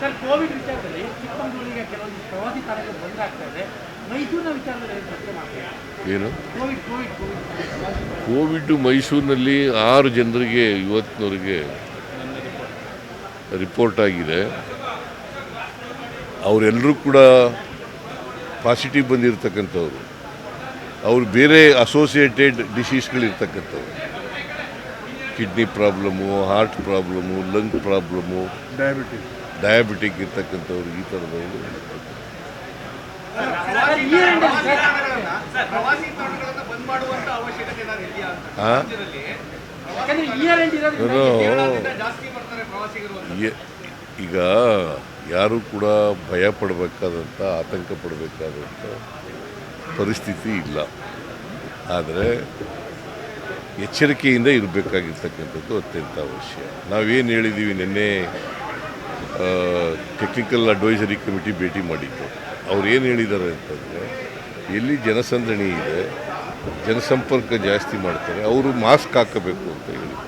Sir Covid ವಿಚಾರದಲ್ಲಿ ಚಿಕ್ಕಮಗಳೂರಿಗೆ ಕೆಲವೊಂದು ಪ್ರವಾಸಿ ತಾಣಗಳು ಬಂದ್ ಆಗ್ತಾ ಇದೆ. ಮೈಸೂರಿನ ವಿಚಾರದಲ್ಲಿ ಏನು ಚರ್ಚೆ ಮಾಡ್ತೀರಾ? ಏನು? Covid Covid Covid. ಕೋವಿಡ್ ಮೈಸೂರಿನಲ್ಲಿ ಆರು ಜನರಿಗೆ ಇವತ್ತಿನವರಿಗೆ ರಿಪೋರ್ಟ್ ಆಗಿದೆ. ಅವರೆಲ್ಲರೂ ಕೂಡ ಪಾಸಿಟಿವ್ ಬಂದಿರತಕ್ಕಂಥವ್ರು. ಅವರು ಬೇರೆ associated ಡಿಸೀಸ್ಗಳಿರ್ತಕ್ಕಂಥವ್ರು kidney problem heart problem lung problem diabetes diabetic ಇರ್ತಕ್ಕಂಥವ್ರು ಈ ಥರದವರು ಈಗ ಯಾರೂ ಕೂಡ ಭಯ ಪಡಬೇಕಾದಂಥ ಆತಂಕ ಪಡಬೇಕಾದಂಥ ಪರಿಸ್ಥಿತಿ ಇಲ್ಲ. ಆದರೆ ಎಚ್ಚರಿಕೆಯಿಂದ ಇರಬೇಕಾಗಿರ್ತಕ್ಕಂಥದ್ದು ಅತ್ಯಂತ ಅವಶ್ಯ. ನಾವೇನು ಹೇಳಿದ್ದೀವಿ ನಿನ್ನೆ ಟೆಕ್ನಿಕಲ್ ಅಡ್ವೈಸರಿ ಕಮಿಟಿ ಭೇಟಿ ಮಾಡಿದ್ದು. ಅವ್ರು ಏನು ಹೇಳಿದ್ದಾರೆ ಅಂತಂದರೆ, ಎಲ್ಲಿ ಜನಸಂದಣಿ ಇದೆ, ಜನಸಂಪರ್ಕ ಜಾಸ್ತಿ ಮಾಡ್ತಾರೆ, ಅವರು ಮಾಸ್ಕ್ ಹಾಕಬೇಕು ಅಂತ ಹೇಳಿದ್ರು.